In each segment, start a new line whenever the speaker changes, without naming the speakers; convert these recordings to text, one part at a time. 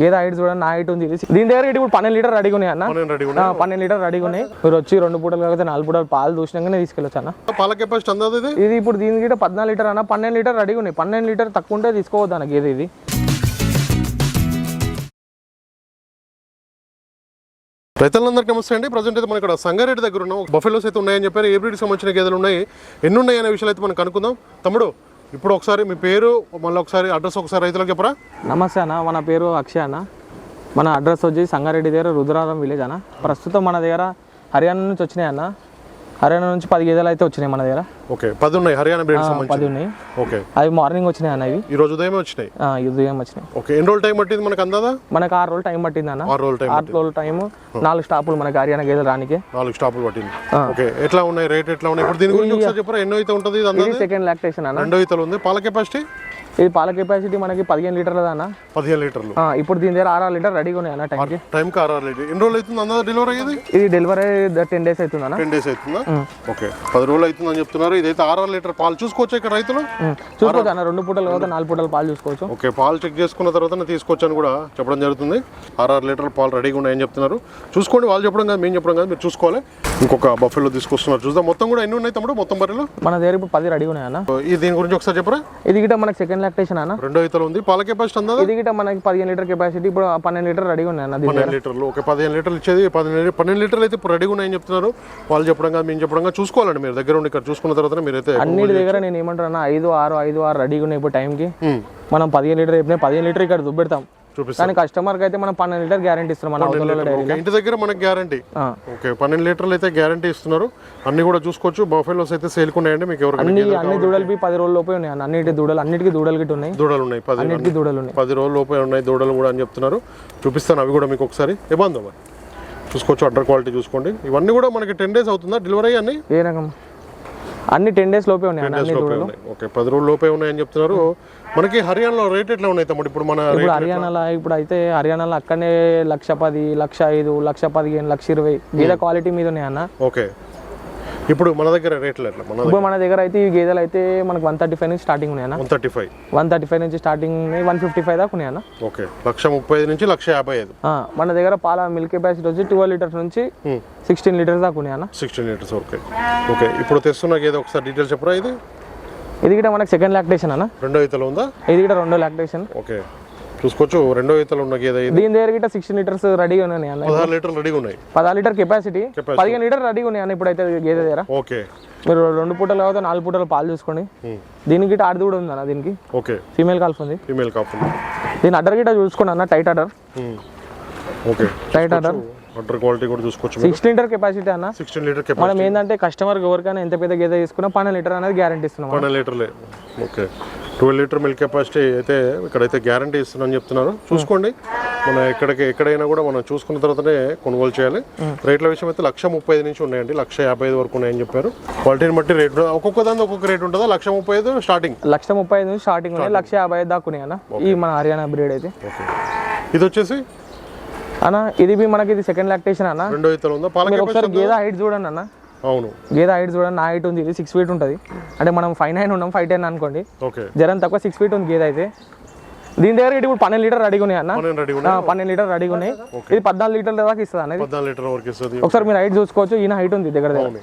గేదె హైట్ చూడండి నా హైట్ ఉంది. దీని దగ్గర ఇప్పుడు పన్నెండు లీటర్ రెడీగా ఉన్నాయి అన్న.
పన్నెండు రెడీ
లీటర్ రెడీగా ఉన్నాయి. మీరు వచ్చి రెండు పూటలు కాకపోతే నాలుగు పూటలు పాలు చూసినాకనే తీసుకెళ్ళొచ్చు అన్న.
పాల కెపాసిటీ ఇది?
ఇది ఇప్పుడు దీనికి గిట్ట పద్నాలుగు లీటర్ అన్న. పన్నెండు లీటర్ రెడీగా ఉన్నాయి. పన్నెండు లీటర్ తక్కువ ఉంటే తీసుకోవద్దు అన్న గేదె ఇది.
రైతులందరికీ నమస్తే అండి. ప్రజెంట్ అయితే మనం ఇక్కడ సంగారెడ్డి దగ్గర ఉన్నాం బఫెలోస్ అయితే ఉన్నాయని చెప్పారు. ఏ బ్రీడ్కి సంబంధించిన గేదెలు ఉన్నాయి? ఎన్ని ఉన్నాయి అనే విషయాలు అయితే మనం కనుక్కుందాం. తమ్ముడు ఇప్పుడు ఒకసారి మీ పేరు మళ్ళీ ఒకసారి అడ్రస్ ఒకసారి రైతులకు చెప్పరా?
నమస్తే అన్న మన పేరు అక్షయ్ అన్న. మన అడ్రస్ వచ్చి సంగారెడ్డి దగ్గర రుద్రారం విలేజ్ అన్న. ప్రస్తుతం మన దగ్గర హర్యానా నుంచి వచ్చినాయి అన్న. హర్యానా నుంచి పది గేదెలు అయితే వచ్చినాయి మన దగ్గర.
ఓకే పది ఉన్నాయి హర్యానా బ్రీడ్కి
పది ఉన్నాయి.
ఓకే.
అవి మార్నింగ్ వచ్చినాయి అన్న ఇవి.
ఈ రోజు ఉదయమే వచ్చినాయి?
ఆ, ఈ ఉదయం వచ్చినాయి.
ఓకే ఎన్ని రోజులు టైం పట్టింది మనకు అందాదా?
మనకు ఆరు రోజులు టైం పట్టింది అన్న.
ఆరు రోజులు టైం
ఆరు రోజులు టైం నాలుగు స్టాపులు మనకి హర్యానా గేదెలు రానికి.
నాలుగు స్టాపులు పట్టింది. ఓకే ఎట్లా ఉన్నాయి రేట్ ఎట్లా ఉన్నాయి? ఇప్పుడు దీని గురించి ఒకసారి చెప్పరా ఎన్నో అయితే ఉంటుంది
సెకండ్ లాక్టేషన్ అన్న.
రెండో ఈతలు ఉంది. పాల కెపాసిటీ
ఇది పాల కెపాసిటీ మనకి పదిహేను లీటర్ల అన్న
పదిహేను లీటర్లు.
ఇప్పుడు దీని దగ్గర ఆరు లీటర్ రెడీగా ఉన్నాయి అన్న టైంకి
టైంకి ఆరు ఆరు లీటర్. ఎన్ని రోజులు అవుతుంది అందా డెలివరీ అయ్యేది
ఇది డెలివరీ టెన్ డేస్ అవుతుంది అన్న?
టెన్ డేస్ అవుతుందా? ఓకే. పది రోజులు అవుతుంది అని చెప్తున్నారు. ఇదైతే ఆరు ఆరు లీటర్ పాలు చూసుకోవచ్చు ఇక్కడ రైతులు.
చూసుకోవచ్చు అన్న. రెండు పూటలు కాకపోతే నాలుగు పూటలు పాలు చూసుకోవచ్చు.
ఓకే. పాలు చెక్ చేసుకున్న తర్వాత తీసుకొచ్చాను కూడా చెప్పడం జరుగుతుంది. ఆరు ఆరు లీటర్ పాలు రెడీగా ఉన్నాయని చెప్తున్నారు. చూసుకోండి. వాళ్ళు చెప్పడం కాదు మేము చెప్పడం కాదు. మీరు చూసుకోవాలి. ఇంకొక బఫెలో తీసుకొస్తున్నారు. చూద్దాం. మొత్తం కూడా ఎన్ని ఉన్నాయి తమ్ముడు? మొత్తం బర్రెలు?
మన దగ్గర ఇప్పుడు పది రెడీ ఉన్నాయి అన్న?
దీని గురించి ఒకసారి చెప్పరా?
ఇది గిట్ట మనకి సెకండ్ అన్న?
రెండో ఈతలు ఉంది. పాల కెపాసిటీ అందా
ఇది గిట్ట మనకి పదిహేను లీటర్ కెపాసిటీ ఇప్పుడు పన్నెండు లీటర్ రెడీ ఉన్నాయి
పన్నెండు లీటర్లు. ఓకే పదిహేను లీటర్లు ఇచ్చేది. పదిహేను పన్నెండు లీటర్లు అయితే ఇప్పుడు రెడీగా ఉన్నాయని చెప్తున్నారు. వాళ్ళు చెప్పడం కాదు మేము చెప్పడం చూసుకోవాలండి మీరు. దగ్గర ఉండి ఇక్కడ చూసుకున్న తర్వాత మీరైతే
అన్నిటి దగ్గర నేను ఏమంటారు అన్న ఐదు ఆరు ఐదు ఆరు రెడీగా ఉన్నాయి ఇప్పుడు టైంకి.
ఉమ్,
మనం పదిహేను లీటర్ చెప్పిన పదిహేను లీటర్ ఇక్కడ దుబ్బెడతాం. కానీ కస్టమర్కి అయితే మనం పన్నెండు లీటర్ గ్యారంటీ ఇస్తాం మన అవతల డైరీ
ఓకే ఇంటి దగ్గర మనకి గ్యారంటీ ఓకే పన్నెండు లీటర్లు అయితే గ్యారంటీ ఇస్తున్నారు. అన్ని కూడా చూసుకోవచ్చు. బఫెలోస్ అయితే సేల్కున్నాయండి మీకు ఎవరికైనా
అన్ని అన్ని దూడలు పది రోజుల లోపే ఉన్నాయి అన్న. అన్నిటి దూడలు అన్నిటికీ దూడలు గిట్ట ఉన్నాయి.
దూడలు ఉన్నాయి పది
అన్నిటికీ దూడలు ఉన్నాయి.
పది రోజుల లోపే ఉన్నాయి దూడలు కూడా అని చెప్తున్నారు. చూపిస్తాను అవి కూడా మీకు ఒకసారి. ఇబ్బంది చూసుకోవచ్చు అడ్డర్ క్వాలిటీ చూసుకోండి. ఇవన్నీ కూడా మనకి టెన్ డేస్ అవుతుందా? డెలివరీ అన్ని?
ఏ రకం? అన్ని టెన్ డేస్ లోపే ఉన్నాయి అన్న దూడలు
ఓకే పది రోజుల లోపే ఉన్నాయని చెప్తున్నారు. మనకి హర్యానాలో రేట్ ఎట్లా ఉన్నాయి తమ్ముడు? ఇప్పుడు మన
ఇప్పుడు హర్యానాలో ఇప్పుడు అయితే హర్యానాలో అక్కడనే లక్ష పది లక్ష ఐదు లక్ష పదిహేను లక్ష ఇరవై గేదె క్వాలిటీ మీద ఉన్నాయి అన్న.
ఓకే. ఇప్పుడు మన దగ్గర రేట్లు ఎట్లా? మన
ఇప్పుడు మన దగ్గర అయితే ఈ గేదెలు అయితే మనకు వన్ థర్టీ ఫైవ్ నుంచి స్టార్టింగ్ ఉన్నాయి అన్న
one thirty five.
One thirty five నుంచి స్టార్టింగ్ ఉన్నాయి వన్ ఫిఫ్టీ ఫైవ్ దాకా ఉన్నాయి అన్న
ఓకే. లక్ష ముప్పై ఐదు నుంచి లక్ష యాభై ఐదు.
మన దగ్గర పాల మిల్క్ కెపాసిటీ వచ్చి ట్వెల్వ్ లీటర్స్ నుంచి సిక్స్టీన్ లీటర్స్ దాకా ఉన్నాయి అన్న
సిక్స్టీన్ లీటర్స్ ఓకే. ఓకే ఇప్పుడు తెస్తున్న ఏదో ఒకసారి డీటెయిల్స్ చెప్పరా ఇది?
ఇది కూడా మనకి సెకండ్ లాక్టేషన్ అన్న.
రెండో ఈతలు ఉందా?
ఇది కూడా రెండో లాక్టేషన్
ఓకే. చూసుకోవచ్చు రెండో ఈతలు ఉన్న గేదె
దీని దగ్గర గిట్ట సిక్స్టీన్ లీటర్స్ రెడీగా ఉన్నాయి
పదహారు లీటర్లు రెడీగా ఉన్నాయి.
పదహారు లీటర్ కెపాసిటీ. పదిహేను లీటర్ రెడీగా ఉన్నాయి అన్న ఇప్పుడైతే గేదె దగ్గర?
ఓకే.
మీరు రెండు పూటలు కాకపోతే నాలుగు పూటలు పాలు చూసుకోండి.
Hmm.
దీనికి గిట్ట ఆడది కూడా ఉంది అన్న దీనికి?
ఓకే.
ఫీమేల్ కాల్ఫ్ ఉంది.
ఫీమేల్ కాఫీ
దీని అడ్డర్ గిట్ట చూసుకోండి అన్న tight udder
okay.
Tight udder
water quality కూడా చూసుకోవచ్చు
సిక్స్ లీటర్ కెపాసిటీ అన్న.
సిక్స్టీన్ లీటర్ కెపాసిటీ
మనం ఏంటంటే కస్టమర్ ఎవరికైనా ఎంత పెద్ద గేదె తీసుకున్నా పన్నెండు లీటర్ అనేది గ్యారంటీ ఇస్తున్నాం
పన్నెండు లీటర్లే. Okay. Twelve litre milk capacity అయితే ఇక్కడైతే గ్యారంటీ ఇస్తున్నాను చెప్తున్నారు. చూసుకోండి. మన ఎక్కడికి ఎక్కడైనా కూడా మనం చూసుకున్న తర్వాతనే కొనుగోలు చేయాలి. రేట్ల విషయం అయితే లక్ష ముప్పై ఐదు నుంచి ఉన్నాయండి. లక్ష యాభై ఐదు వరకు ఉన్నాయని చెప్పారు. క్వాలిటీని బట్టి రేట్ ఒక్కొక్క దాని ఒక్కొక్క రేట్ ఉంటుందా? లక్ష ముప్పై ఐదు స్టార్టింగ్?
లక్ష ముప్పై ఐదు నుంచి స్టార్టింగ్ ఉన్నాయి. లక్ష యాభై ఐదు దాకా ఉన్నాయి అన్న ఈ మన హర్యానా బ్రీడ్ అయితే.
ఇది వచ్చేసి?
అన్న ఇది మనకి ఇది సెకండ్ లాక్టేషన్ అన్న.
రెండో ఇతలు ఉందా?
ఒకసారి గేదె హైట్ చూడండి అన్న.
అవును.
గేదె హైట్ చూడండి నా హైట్ ఉంది ఇది సిక్స్ ఫీట్ ఉంటుంది. అంటే మనం ఫైవ్ నైన్ ఉన్నాం ఫైవ్ టెన్ అనుకోండి.
ఓకే.
జరం తక్కువ సిక్స్ ఫీట్ ఉంది గేదె అయితే. దీని దగ్గర ఇటు ఇప్పుడు పన్నెండు లీటర్ రెడీగా ఉన్నాయి? అన్న
పన్నెండు
లీటర్ రెడీగా ఉన్నాయి. ఇది పద్నాలుగు లీటర్ల దాకా ఇస్తుంది
ఇస్తుంది
ఒకసారి మీరు హైట్ చూసుకోవచ్చు ఈయన హైట్ ఉంది దగ్గర దగ్గర.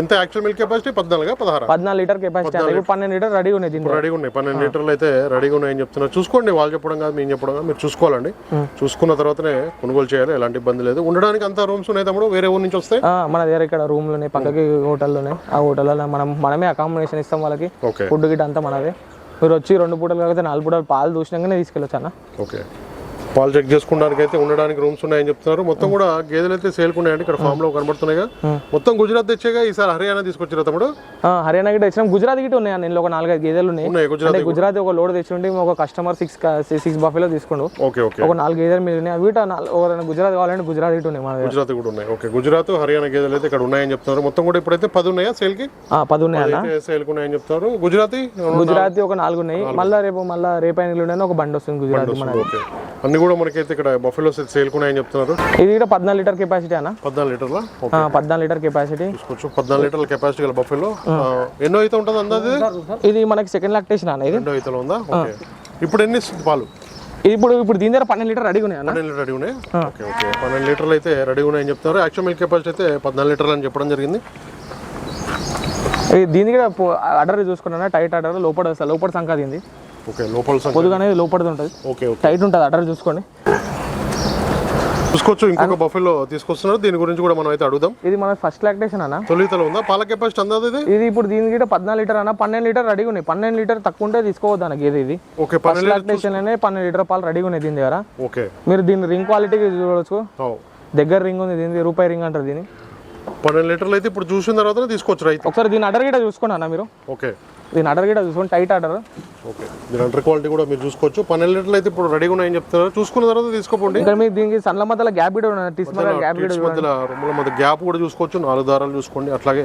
ఎంత యాక్చువల్ మిల్క్ కెపాసిటీ పద్నాలుగా? పదహారా?
పద్నాలుగు లీటర్ కెపాసిటీ ఇప్పుడు పన్నెండు లీటర్ రెడీగా ఉన్నాయి దగ్గర.
రెడీగా ఉన్నాయి. పన్నెండు లీటర్లు అయితే రెడీగా ఉన్నాయని చెప్తున్నారు. చూసుకోండి వాళ్ళు చెప్పడం కాదు మేము చెప్పడం కాదు మీరు చూసుకోవాలండి. చూసుకున్న తర్వాతనే కొనుగోలు చేయాలి ఎలాంటి ఇబ్బంది లేదు. ఉండడానికి అంత రూమ్స్ ఉన్నాయి తమ్ముడు? వేరే ఊరి నుంచి వస్తాయి?
మన దగ్గర ఇక్కడ రూమ్లోనే పక్కకి హోటల్లోనే ఆ హోటల్లో మనం మనమే అకామిడేషన్ ఇస్తాం వాళ్ళకి. ఫుడ్ గిట్ట అంతా మనదే. మీరు వచ్చి రెండు పూటలు కాకపోతే నాలుగు పూటలు పాలు చూసినాకనే తీసుకెళ్ళొచ్చు అన్న.
ఓకే. పాలు చెక్ చేసుకోవడానికి అయితే ఉండడానికి రూమ్స్ ఉన్నాయని చెప్తున్నారు. మొత్తం కూడా గేదెలు అయితే సేల్కున్నాయండి ఇక్కడ ఫామ్లో కనబడుతున్నాయిగా. మొత్తం గుజరాత్ తెచ్చేగా ఈసారి హర్యానా తీసుకొచ్చారా తమ్ముడు.
ఆ, హర్యానా గిట్ట వచ్చినాం గుజరాత్ గిట్ట ఉన్నాయి ఇందులో ఒక నాలుగైదు గేదెలు ఉన్నాయి.
గుజరాత్
గుజరాత్ ఒక లోడ్ తెచ్చి ఉంటే ఒక customer six six buffalo తీసుకోండు.
Okay okay.
ఒక నాలుగు గేదెలు మీద ఉన్నాయి. వీట గుజరాత్ కావాలంటే గుజరాత్ గిట్ట ఉన్నాయి
గుజరాత్ కూడా ఉన్నాయి. ఓకే గుజరాత్ హర్యానా గేదెలు అయితే ఇక్కడ ఉన్నాయని చెప్తున్నారు. మొత్తం కూడా ఇప్పుడైతే పది ఉన్నాయా
సేల్కి? పది ఉన్నాయి
సేల్కి ఉన్నాయని చెప్తున్నారు. గుజరాతీ?
గుజరాత్ ఒక నాలుగు ఉన్నాయి. మళ్ళీ రేపు మళ్ళీ ఎల్లుండి ఒక బండి వస్తుంది గుజరాత్
అన్ని కూడా మనకైతే ఇక్కడ బఫెలోస్ అయితే సేల్కున్నాయని చెప్తున్నారు.
ఇది కూడా పద్నాలుగు లీటర్ కెపాసిటీ అన్న?
పద్నాలుగు లీటర్ల?
ఆ, పద్నాలుగు లీటర్ కెపాసిటీ
చూసుకోవచ్చు. పద్నాలుగు లీటర్ల కెపాసిటీ గల బఫెలో ఎన్నో అయితే ఉంటుంది అందాది
ఇది? మనకి సెకండ్ లాక్టేషన్ అన్న ఇది.
రెండో ఈతలో ఉందా? ఓకే. ఇప్పుడు ఎన్ని ఇస్తుంది పాలు?
ఇది ఇప్పుడు ఇప్పుడు దీని దగ్గర పన్నెండు లీటర్ రెడీగా ఉన్నాయి అన్న
పన్నెండు లీటర్ రెడీ ఉన్నాయి? Okay okay. పన్నెండు లీటర్లు అయితే రెడీ ఉన్నాయని చెప్తున్నారు. యాక్చువల్ మిల్క్ కెపాసిటీ అయితే పద్నాలుగు లీటర్లు అని చెప్పడం జరిగింది.
దీని కూడా ఆర్డర్ చూసుకున్నా టైట్ ఆర్డర్ లోపల లోపల సంఖ దీంది
ఓకే లోపల సంఖ్య.
పొదుగు అనేది లోపలిది ఉంటుంది.
ఓకే
టైట్ ఉంటుంది ఆర్డర్ చూసుకోండి.
చూసుకోవచ్చు ఇంకొక బఫెలో తీసుకొస్తున్నారు. దీని గురించి కూడా మనం అయితే అడుగుదాం.
ఇది మన ఫస్ట్ లాక్టేషన్ అన్న.
తొలితలు ఉందా? పాల కెపాసిటీ అందాది ఇది?
ఇది ఇప్పుడు దీని కూడా పద్నాలుగు లీటర్ అన్న. పన్నెండు లీటర్ రెడీగా ఉన్నాయి. పన్నెండు లీటర్ తక్కువ ఉంటే తీసుకోవద్దు అన్న గేదె ఇది.
ఓకే
ఫస్ట్ లాక్టేషన్ అనే పన్నెండు లీటర్ పాలు రెడీగా ఉన్నాయి దీని దగ్గర.
ఓకే.
మీరు దీని రింగ్ క్వాలిటీకి చూడవచ్చు. దగ్గర రింగ్ ఉంది దీని రూపాయి రింగ్ అంటారు దీని.
పన్నెండు లీటర్లు అయితే ఇప్పుడు చూసిన తర్వాత తీసుకోవచ్చు రైతు.
ఒకసారి దీని అడర్ గిట చూసుకోండి అన్న మీరు.
ఓకే.
దీని అడర్ గిట చూసుకోండి టైట్ ఆర్డర్
ఓకే. దీని అండర్ క్వాలిటీ కూడా మీరు చూసుకోవచ్చు. పన్నెండు లీటర్లు అయితే ఇప్పుడు రెడీగా ఉన్నాయని చెప్తున్నారు. చూసుకున్న తర్వాత తీసుకోపోండి.
ఇక్కడ దీనికి సన్ల మధ్యలో గ్యాప్ కూడా టిస్మర్ గ్యాప్ కూడా
మధ్యలో రొమ్మల మధ్య గ్యాప్ కూడా చూసుకోవచ్చు. నాలుగు దారాలు చూసుకోండి. అట్లాగే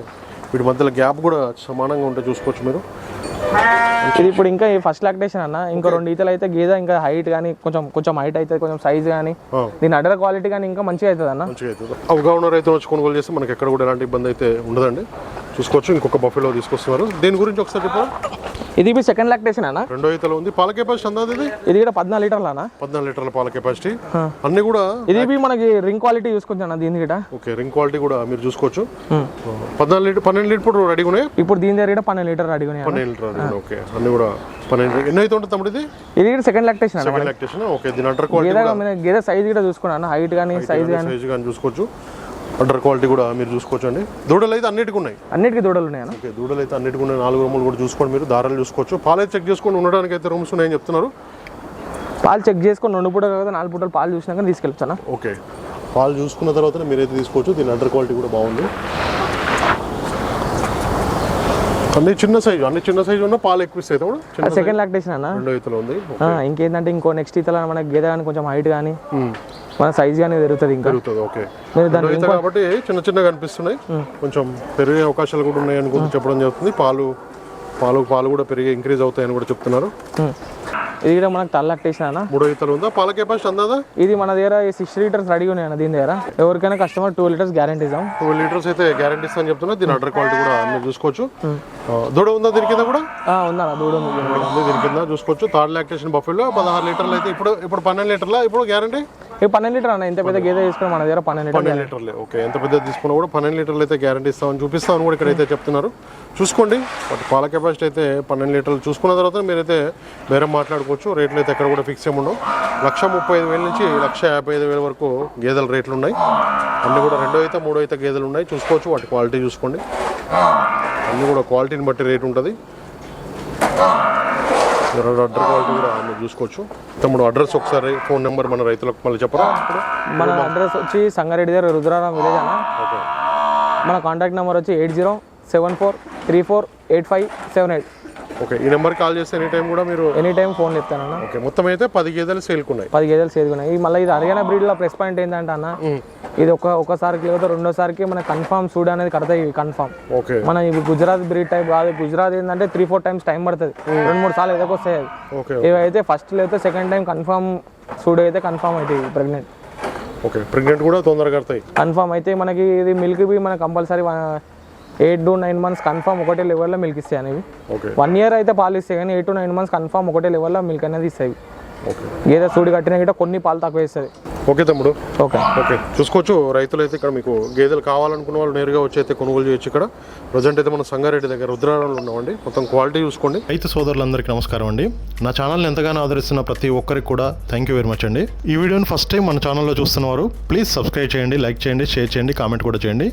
వీటి మధ్యలో గ్యాప్ కూడా సమానంగా ఉంటే చూసుకోవచ్చు మీరు.
ఇది ఇప్పుడు ఇంకా ఫస్ట్ లాక్టేషన్ అన్న. ఇంకా రెండు ఈతలు అయితే గేదె ఇంకా హైట్ కానీ కొంచెం కొంచెం హైట్ అవుతుంది కొంచెం సైజ్ కానీ. దీని అడర్ క్వాలిటీ కానీ ఇంకా మంచిగా అవుతుంది అన్న.
అవగాహన రైతు వచ్చి కొనుగోలు చేస్తే మనకి ఎక్కడ కూడా ఎలాంటి ఇబ్బంది అయితే ఉండదండి. చూసుకోవచ్చు. ఇంకొక బఫెలో తీసుకొస్తున్నారు. దీని గురించి ఒకసారి చెప్పారా
ఇది ఇప్పుడు సెకండ్ లాక్టేషన్ అన్న?
రెండో ఈతలో ఉంది. పాల కెపాసిటీ అందాది ఇది
ఇది కూడా పద్నాలుగు లీటర్లు అన్న.
పద్నాలుగు లీటర్ల పాల కెపాసిటీ అన్ని కూడా
ఇది బి మనకి రింగ్ క్వాలిటీ చూసుకోవచ్చు అన్న దీని గిట.
ఓకే రింగ్ క్వాలిటీ కూడా మీరు చూసుకోవచ్చు. పద్నాలుగు లీటర్ పన్నెండు లీటర్ ఇప్పుడు రెడీగా ఉన్నాయి?
ఇప్పుడు దీని దగ్గర కూడా పన్నెండు లీటర్ రెడీగా ఉన్నాయి.
పన్నెండు లీటర్ రెడీ ఓకే అన్ని కూడా పన్నెండు ఎన్ని అయితే ఉంటుంది తమ్ముడు ఇది?
ఇది కూడా second lactation
second lactation okay దీని అండర్ క్వాలిటీ
గేదె సైజ్ కూడా చూసుకున్నా అన్న. హైట్ కానీ సైజ్ కానీ
సైజ్ కానీ చూసుకోవచ్చు. అండర్ క్వాలిటీ కూడా మీరు చూసుకోవచ్చు అండి దూడలు అయితే అన్నిటికీ ఉన్నాయి.
అన్నిటికీ దూడలు ఉన్నాయి?
ఓకే దూడలు అయితే అన్నిటికీ ఉన్నాయి. నాలుగు రూములు కూడా చూసుకోండి మీరు దారాలు చూసుకోవచ్చు. పాలైతే చెక్ చేసుకొని ఉండడానికి అయితే రూమ్స్ ఉన్నాయని చెప్తున్నారు.
పాలు చెక్ చేసుకొని రెండు పూటలు కదా నాలుగు పూటలు పాలు చూసినాక తీసుకెళ్ళచ్చు అన్న
ఓకే పాలు చూసుకున్న తర్వాత మీరైతే తీసుకోవచ్చు. దీని అండర్ క్వాలిటీ కూడా బాగుంది. అన్ని చిన్న సైజు అన్ని చిన్న సైజు ఉన్న పాలు ఎక్కువ ఇస్తాయి. కూడా
సెకండ్ లాక్టేషన్ అన్న?
రెండో ఈతలో ఉంది.
ఇంకేంటంటే ఇంకో నెక్స్ట్ ఇతల మన గేదె కానీ కొంచెం హైట్ కానీ మన సైజ్ కానీ పెరుగుతుంది ఇంకా.
పెరుగుతుంది ఓకే
మీరు దాన్ని
కాబట్టి చిన్న చిన్నగా కనిపిస్తున్నాయి కొంచెం పెరిగే అవకాశాలు కూడా ఉన్నాయని కూడా చెప్పడం జరుగుతుంది. పాలు పాలు పాలు కూడా పెరిగి ఇంక్రీజ్ అవుతాయని కూడా చెప్తున్నారు.
ఇది కూడా మనకు తల లాక్టేషన్ అన్న
మూడో ఈతలు ఉందా? పాల కెపాసిటీ అందాదా?
ఇది మన దగ్గర సిక్స్ లీటర్స్ రెడీ ఉన్నాయి దీని దగ్గర. ఎవరికైనా కస్టమర్ టూ లీటర్స్ గ్యారంటీ ఇస్తాం
టూ లీటర్స్ అయితే గ్యారంటీ ఇస్తాను చెప్తున్నా. దీని అండర్ క్వాలిటీ కూడా మీరు చూసుకోవచ్చు. దూడ ఉందా దీని కింద కూడా?
దూడ ఉంది. దగ్గర.
ఉంది దీని కింద చూసుకోవచ్చు. థర్డ్ లాక్టేషన్ బఫెల్లో పదహారు లీటర్లు అయితే ఇప్పుడు ఇప్పుడు పన్నెండు లీటర్ల? ఇప్పుడు గ్యారంటీ
ఇక పన్నెండు లీటర్ అన్న? ఎంత పెద్ద గేదె తీసుకున్నా మన దగ్గర పన్నెండు
పన్నెండు లీటర్లే. ఓకే. ఎంత పెద్దది తీసుకున్నా కూడా పన్నెండు లీటర్లు అయితే గ్యారంటీ ఇస్తామని చూపిస్తామని కూడా ఇక్కడైతే చెప్తున్నారు. చూసుకోండి. బట్ పాల కెపాసిటీ అయితే పన్నెండు లీటర్లు చూసుకున్న తర్వాత మీరైతే బేరం మాట్లాడుకోవచ్చు. రేట్లు అయితే ఎక్కడ కూడా ఫిక్స్ ఏమి ఉండవు లక్ష ముప్పై ఐదు వేల నుంచి లక్ష యాభై ఐదు వేల వరకు గేదెల రేట్లు ఉన్నాయి. అన్నీ కూడా రెండో అయితే మూడో అయితే గేదెలు ఉన్నాయి. చూసుకోవచ్చు. వాటి క్వాలిటీ చూసుకోండి. అన్నీ కూడా క్వాలిటీని బట్టి రేట్ ఉంటుంది. క్వాలిటీ కూడా చూసుకోవచ్చు. తమ్ముడు అడ్రస్ ఒకసారి ఫోన్ నెంబర్ మన రైతులకు మళ్ళీ చెప్పరా?
మన అడ్రస్ వచ్చి సంగారెడ్డి దగ్గర రుద్రారాం విలేజ్ అన్న.
ఓకే.
మన కాంటాక్ట్ నెంబర్ వచ్చి eight zero seven four three four eight five seven eight.
Okay ఈ నెంబర్ కాల్ చేస్తే ఎనీ టైం కూడా మీరు
ఎనీ టైం ఫోన్ చెప్తానన్న
ఓకే మొత్తం అయితే పది గేదెలు సేల్కున్నాయి
పది గేదెలు సేదుకున్నాయి ఈ మళ్ళీ ఇది హర్యానా బ్రీడ్లో ప్లస్ పాయింట్ ఏంటంటే అన్న ఇది ఒక ఒకసారికి లేదా రెండోసారికి మన కన్ఫామ్ సూడ్ అనేది కడతాయి కన్ఫామ్
ఓకే.
మన ఇవి గుజరాత్ బ్రీడ్ టైప్ కాదు. గుజరాత్ ఏంటంటే త్రీ ఫోర్ టైమ్స్ టైం పడుతుంది. రెండు మూడు సార్లు ఎదకొస్తాయి అది
ఓకే
ఇవైతే ఫస్ట్ లేకపోతే సెకండ్ టైం కన్ఫామ్ సూడ్ అయితే కన్ఫామ్ అవుతాయి ప్రెగ్నెంట్
ఓకే ప్రెగ్నెంట్ కూడా తొందరగా కడతాయి.
కన్ఫామ్ అయితే మనకి ఇది మిల్క్ బి మన compulsory eight to nine months confirm ఒకటే లెవెల్లో మిల్క్ ఇస్తాయి అనేవి. వన్ ఇయర్ అయితే పాలు ఇస్తాయి కానీ eight to nine months confirm ఒకటే లెవెల్లో మిల్క్ అనేది ఇస్తాయి. గేదె సూడి కట్టిన గిట్ట కొన్ని పాలు తక్కువ ఇస్తుంది
ఓకే తమ్ముడు.
ఓకే
ఓకే చూసుకోవచ్చు. రైతులు అయితే ఇక్కడ మీకు గేదెలు కావాలనుకున్న వాళ్ళు నేరుగా వచ్చి అయితే కొనుగోలు చేయొచ్చు ఇక్కడ. ప్రజెంట్ అయితే మన సంగారెడ్డి దగ్గర రుద్రారంలో ఉన్నామండి. మొత్తం క్వాలిటీ చూసుకోండి.
రైతు సోదరులందరికీ నమస్కారం అండి. నా ఛానల్ని ఎంతగానో ఆదరిస్తున్న ప్రతి ఒక్కరికి కూడా థ్యాంక్ యూ వెరీ మచ్ అండి. ఈ వీడియోని ఫస్ట్ టైం మన ఛానల్లో చూస్తున్నవారు ప్లీజ్ సబ్స్క్రైబ్ చేయండి లైక్ చేయండి షేర్ చేయండి కామెంట్ కూడా చేయండి.